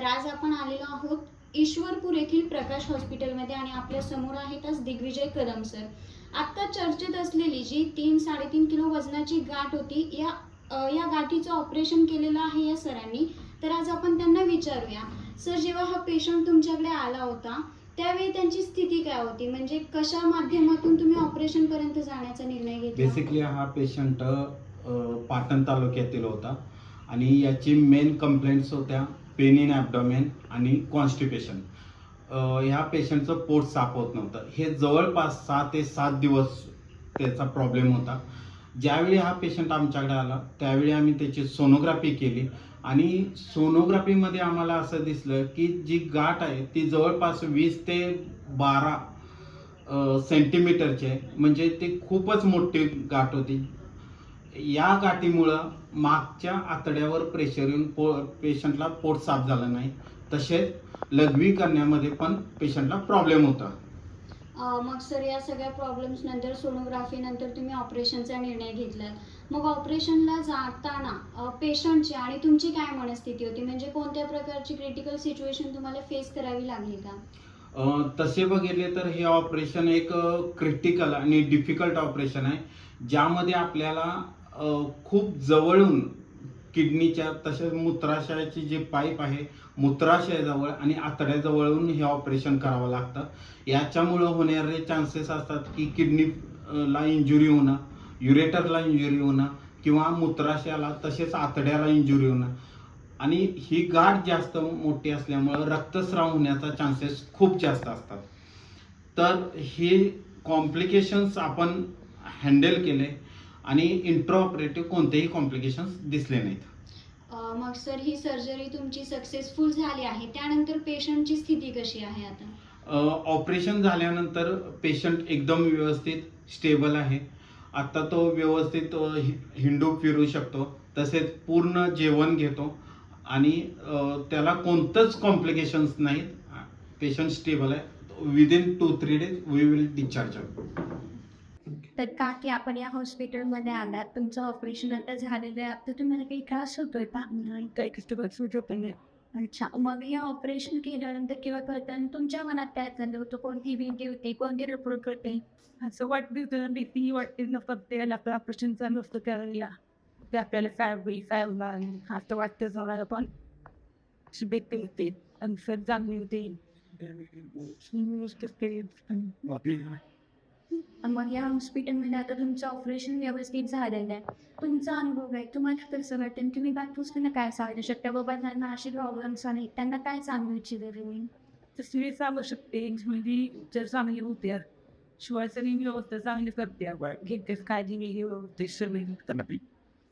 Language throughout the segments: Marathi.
तर आज आपण आलेलो आहोत ईश्वरपूर येथील प्रकाश हॉस्पिटलमध्ये आणि आपल्यासमोर आहेत आज दिग्विजय कदम सर. आत्ता चर्चेत असलेली जी तीन साडेतीन किलो वजनाची गाठ होती या अ, या गाठीचं ऑपरेशन केलेलं आहे या सरांनी. तर आज आपण त्यांना विचारूया. सर जेव्हा हा पेशंट तुमच्याकडे आला होता त्यावेळी त्यांची स्थिती काय होती? म्हणजे कशा माध्यमातून तुम्ही ऑपरेशन पर्यंत जाण्याचा निर्णय घेतला? बेसिकली हा पेशंट पाटण तालुक्यातील होता. आणि याची मेन कंप्लेंट्स होत्या. पेन इन ॲबडॉमेन आणि कॉन्स्टिपेशन ह्या पेशंटचं पोट साफ होत नव्हतं. हे जवळपास सहा ते सात दिवस त्याचा प्रॉब्लेम होता. ज्यावेळी हा पेशंट आमच्याकडे आला त्यावेळी आम्ही त्याची सोनोग्राफी केली. आणि सोनोग्राफीमध्ये आम्हाला असं दिसलं की जी गाठ आहे ती जवळपास वीस ते बारा सेंटीमीटरची आहे. म्हणजे ती खूपच मोठी गाठ होती. या गाठीमुळं मागच्या आतड्यावर प्रेशर येऊन पो पेशंटला पोट साफ झालं नाही. तसेच लघवी करण्यामध्ये पण पेशंटला प्रॉब्लेम होता. मग सर या सगळ्या प्रॉब्लेम्स नंतर सोनोग्राफी नंतर तुम्ही ऑपरेशनचा निर्णय घेतला मग ऑपरेशनला जाताना पेशंटची आणि तुमची काय मनस्थिती होती? म्हणजे कोणत्या प्रकारची क्रिटिकल सिच्युएशन तुम्हाला फेस करावी लागली का? तसे बघितले तर हे ऑपरेशन एक क्रिटिकल आणि डिफिकल्ट ऑपरेशन आहे. ज्यामध्ये आपल्याला खूप जवळून किडनीच्या तसेच मूत्राशयाची जे पाईप आहे मूत्राशयाजवळ आणि आतड्याजवळून हे ऑपरेशन करावं लागतं. याच्यामुळं होणारे चान्सेस असतात की किडनीला इंजुरी होणं युरेटरला इंजुरी होणं किंवा मूत्राशयाला तसेच आतड्याला इंजुरी होणं. आणि ही गाठ जास्त मोठी असल्यामुळं रक्तस्राव होण्याचा चान्सेस खूप जास्त असतात. तर हे कॉम्प्लिकेशन्स आपण हँडल केले. आणि इंट्राऑपरेटिव्ह कोणतेही कॉम्प्लिकेशन्स दिसले नाहीत. अ, मग सर ही सर्जरी तुमची सक्सेसफुल झाली आहे. त्यानंतर पेशंटची स्थिती कशी आहे आता? ऑपरेशन झाल्यानंतर पेशंट एकदम व्यवस्थित स्टेबल आहे. आता तो व्यवस्थित अ, हि- हिंडू फिरू शकतो. तसेच पूर्ण जेवण घेतो. आणि अ, त्याला कोणतंच कॉम्प्लिकेशन्स नाहीत. पेशंट स्टेबल आहे. Within two three days we will discharge तर का की आपण या हॉस्पिटलमध्ये आलात? तुमचं ऑपरेशन आता झालेलं आहे. आता तुम्हाला काही त्रास होतोय का? नाही काही कस्टमर पण अच्छा मग हे ऑपरेशन केल्यानंतर किंवा करताना तुमच्या मनात काय झालं होतं? कोणती भीती होती? कोणती रिपोर्ट होते? असं वाटते जरा भीती वाटते न फक्त याला आपलं ऑपरेशन चालू असतं करायला ते आपल्याला काय होईल काय होणार असं वाटतं जरा पण भीती होते आणि सर चांगली होते. आणि मग या हॉस्पिटलमध्ये आता तुमचं ऑपरेशन व्यवस्थित झालेलं आहे. तुमचा अनुभव आहे तुम्हाला कसं वाटतं तुम्ही बाकी काय सांगू शकता? बाबा त्यांना असे प्रॉब्लेम्स आहेत त्यांना काय सांगू इच्छिते तुम्ही? तशी सांगू शकते म्हणजे जर चांगली होते शिवाय सगळी व्यवस्था चांगली करते घेते काळजी वेगळी व्यवस्थित सगळी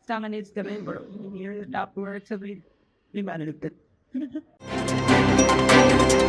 चांगलेच सगळे सगळी विमान